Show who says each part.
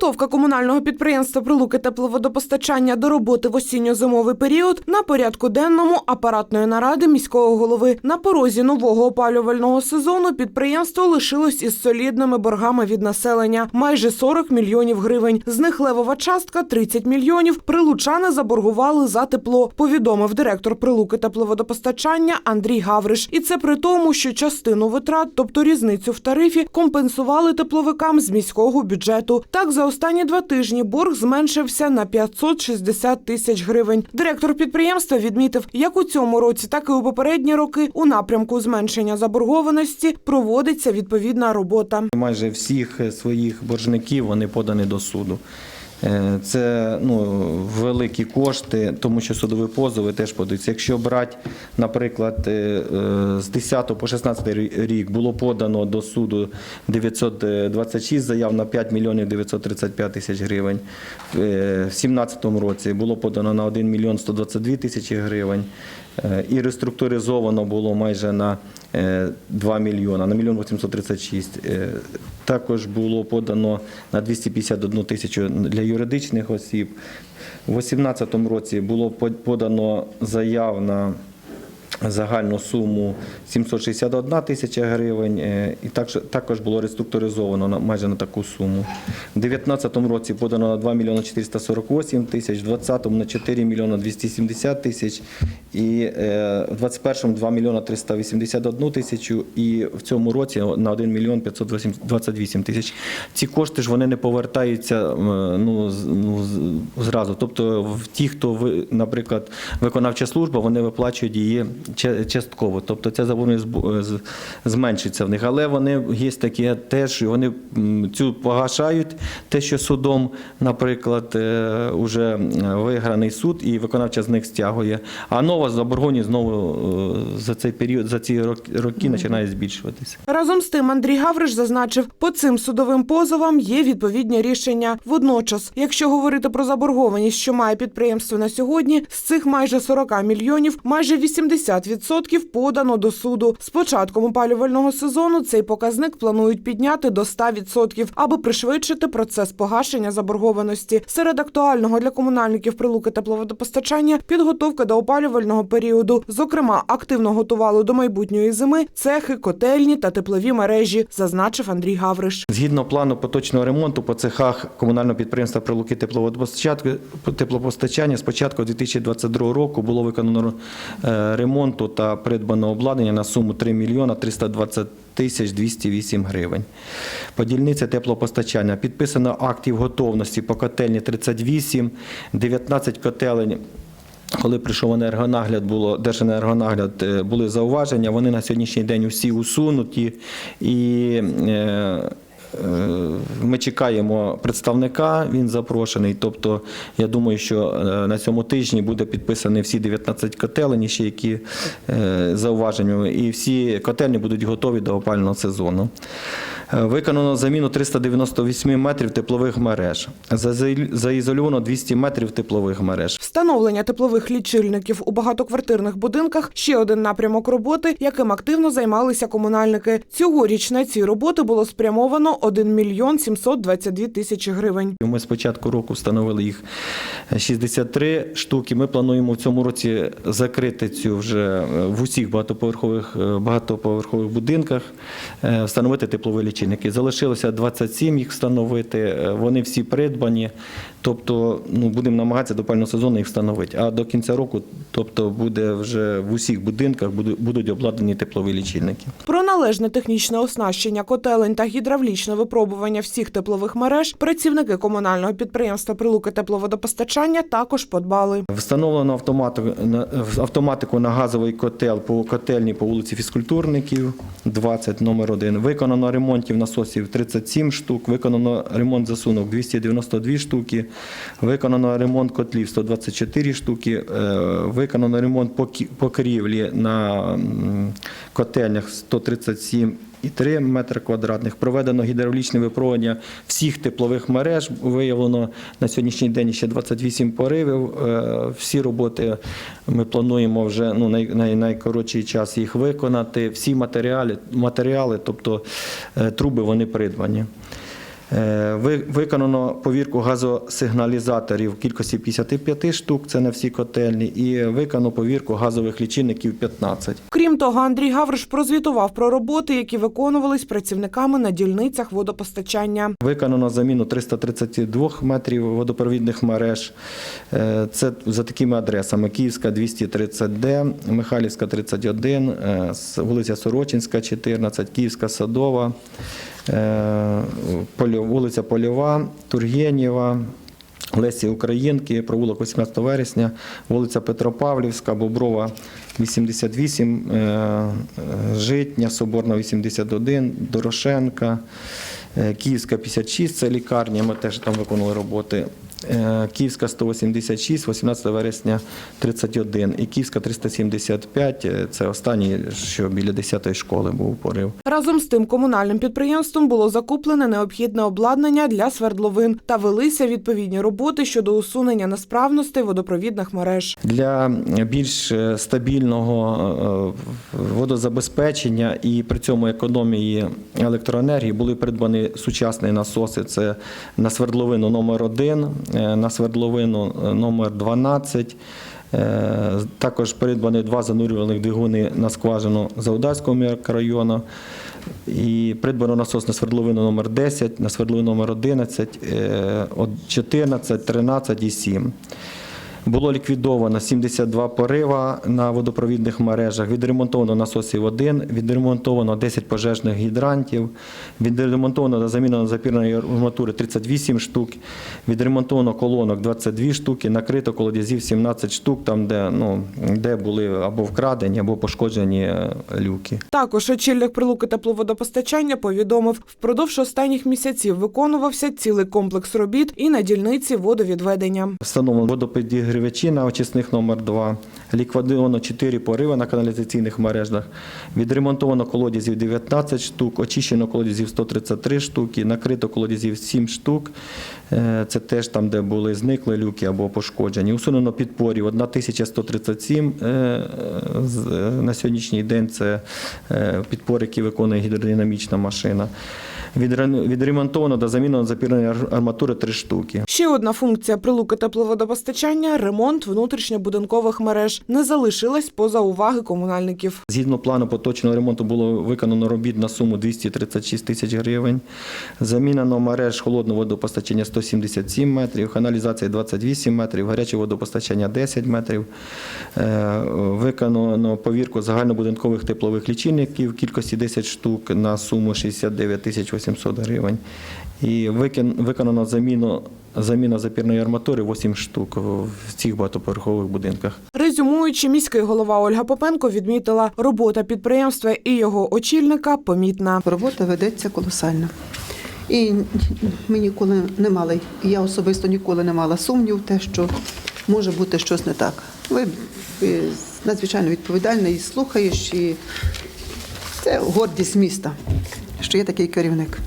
Speaker 1: Підготовка комунального підприємства Прилуки тепловодопостачання до роботи в осінньо-зимовий період на порядку денному апаратної наради міського голови. На порозі нового опалювального сезону підприємство лишилось із солідними боргами від населення – майже 40 мільйонів гривень. З них левова частка – 30 мільйонів. Прилучани заборгували за тепло, повідомив директор Прилуки тепловодопостачання Андрій Гавриш. І це при тому, що частину витрат, тобто різницю в тарифі, компенсували тепловикам з міського бюджету. Так, за останні два тижні борг зменшився на 560 тисяч гривень. Директор підприємства відмітив, як у цьому році, так і у попередні роки у напрямку зменшення заборгованості проводиться відповідна робота.
Speaker 2: Майже всіх своїх боржників вони подані до суду. Е, Це ну, великі кошти, тому що судові позови теж подаються. Якщо брати, наприклад, е, е, з 10 по 16 рік було подано до суду 926 заяв на 5 мільйонів 935 тисяч гривень. В 2017 році було подано на 1 мільйон 122 тисячі гривень. І реструктуризовано було майже на е, 2 мільйона, на мільйон 836. Е, Також було подано на 251 тисячу для юридичних осіб. У 2018 році було подано заяв на загальну суму 761 тисяча гривень, е, і також, було реструктуризовано майже на таку суму. У 2019 році подано на 2 мільйони 448 тисяч, в 2020 на 4 мільйони 270 тисяч, і е, в 2021 2 мільйони 381 тисячу, і в цьому році на 1 мільйон 528 тисяч. Ці кошти ж вони не повертаються ну, ну, зразу. Тобто в ті, хто, наприклад, виконавча служба, вони виплачують її частково. Тобто ця заборгованість з- зменшиться в них. Але вони є такі теж, вони цю погашають, те, що судом, наприклад, е, уже виграний суд, і виконавча з них стягує. А нова заборгованість знову е, за цей період, за ці роки починає збільшуватися.
Speaker 1: Разом з тим Андрій Гавриш зазначив, по цим судовим позовам є відповідні рішення. Водночас, якщо говорити про заборгованість, що має підприємство на сьогодні, з цих майже 40 мільйонів, майже 80% подано до суду. З початком опалювального сезону цей показник планують підняти до 100%, аби пришвидшити процес погашення заборгованості. Серед актуального для комунальників прилуки тепловодопостачання підготовка до опалювального періоду. Зокрема, активно готували до майбутньої зими цехи, котельні та теплові мережі, зазначив Андрій Гавриш.
Speaker 2: Згідно плану поточного ремонту по цехах комунального підприємства Прилуки тепловодопостачання, з початку 2022 року було виконано е, ремонту та придбано обладнання на суму 3 мільйона 320 тисяч 208 гривень. По дільниці теплопостачання підписано актів готовності по котельні 38, 19 котелень коли прийшов енергонагляд, було Держенергонагляд, е, були зауваження. Вони на сьогоднішній день усі усунуті і. Е, Ми чекаємо представника, він запрошений. Тобто, я думаю, що е, на цьому тижні буде підписані всі 19 котелень, ще які е, зауваження, і всі котельні будуть готові до опального сезону. Виконано заміну 398 метрів теплових мереж. Заізольовано 200 метрів теплових мереж.
Speaker 1: Встановлення теплових лічильників у багатоквартирних будинках ще один напрямок роботи, яким активно займалися комунальники. Цьогоріч на ці роботи було спрямовано 1 мільйон 722 тисячі гривень.
Speaker 2: Ми з початку року встановили їх 63 штуки. Ми плануємо в цьому році закрити цю вже е, в усіх багатоповерхових е, багатоповерхових будинках, е, встановити теплові лічильники. Залишилося 27 їх встановити. е, Вони всі придбані. Тобто, ну будемо намагатися до опалювального сезону їх встановити. А до кінця року, тобто, буде вже в усіх будинках будуть обладнані теплові лічильники.
Speaker 1: Про належне технічне оснащення котелень та гідравлічне випробування всіх теплових мереж працівники комунального підприємства Прилуки тепловодопостачання також подбали.
Speaker 2: Встановлено автоматику, на- автоматику на газовий котел по котельні по вулиці Фізкультурників 20, номер 1. Виконано ремонтів насосів 37 штук, виконано ремонт засунок 292 штуки, виконано ремонт котлів 124 штуки, е, виконано ремонт покрівлі на котельнях 137 і 3 метри квадратних. Проведено гідравлічне випробування всіх теплових мереж. Виявлено на сьогоднішній день ще 28 поривів. Е, Всі роботи ми плануємо вже ну, най, най, найкоротший час їх виконати. Всі матеріали, матеріали тобто е, труби, вони придбані. Е, ви- Виконано повірку газосигналізаторів в кількості 55 штук, це на всі котельні, і виконано повірку газових лічильників 15.
Speaker 1: Крім того, Андрій Гавриш прозвітував про роботи, які виконувались працівниками на дільницях водопостачання.
Speaker 2: Виконано заміну 332 метрів водопровідних мереж. Е, Це за такими адресами: Київська 230Д, Михайлівська 31, е, вулиця Сорочинська, 14, Київська Садова, вулиця Польова, Тургенєва. Лесі Українки, провулок 18 вересня, вулиця Петропавлівська, Боброва 88, е, е, Житня, Соборна 81, Дорошенка, е, Київська 56, це лікарня, ми теж там виконували роботи. Е, Київська 186, 18 вересня 31 і Київська 375, е, це останній, що біля 10-ї школи був порив.
Speaker 1: Разом з тим комунальним підприємством було закуплене необхідне обладнання для свердловин та велися відповідні роботи щодо усунення несправностей водопровідних мереж.
Speaker 2: Для більш е, стабільного водозабезпечення і при цьому економії електроенергії були придбані сучасні насоси. Це на свердловину номер 1 на свердловину е, номер 12. Е, Також придбані два занурювальних двигуни на скважину Заудальського мікрорайону. І придбано насос на свердловину номер 10, на свердловину номер 11, е, от 14, 13 і 7. Було ліквідовано 72 порива на водопровідних мережах, відремонтовано насосів 1, відремонтовано 10 пожежних гідрантів, відремонтовано та замінено запірної арматури 38 штук, відремонтовано колонок 22 штуки, накрито колодязів 17 штук, там, де, ну, де були або вкрадені, або пошкоджені е, люки.
Speaker 1: Також очільник прилуки тепловодопостачання повідомив, впродовж останніх місяців виконувався цілий комплекс робіт і на дільниці водовідведення.
Speaker 2: Встановлено водопідігрівачі на очисних номер 2 ліквідовано 4 пориви на каналізаційних мережах, відремонтовано колодязів 19 штук, очищено колодязів 133 штуки, накрито колодязів 7 штук. Е, Це теж там, де були зникли люки або пошкоджені. Усунено підпорів 1137 е, е, на сьогоднішній день. Це підпори, які виконує гідродинамічна машина. Відремонтовано та замінено запірної арматури 3 штуки.
Speaker 1: Ще одна функція прилуки тепловодопостачання ремонт внутрішньобудинкових мереж не залишилась поза уваги комунальників.
Speaker 2: Згідно плану поточного ремонту було виконано робіт на суму 236 тисяч гривень. Замінено мереж холодного водопостачання 177 метрів, каналізація 28 метрів, гаряче водопостачання 10 метрів. Е, Виконано повірку загальнобудинкових теплових лічильників кількості 10 штук на суму 69 тисяч 800 гривень. І виконано заміну, заміна запірної арматури 8 штук в цих багатоповерхових будинках.
Speaker 1: Резюмуючи, міський голова Ольга Попенко відмітила, робота підприємства і його очільника помітна.
Speaker 3: Робота ведеться колосальна. І ми ніколи не мали, я особисто ніколи не мала сумнів те, що може бути щось не так. Ви, ви надзвичайно відповідальний, і слухаєш, і це гордість міста, що є такий керівник.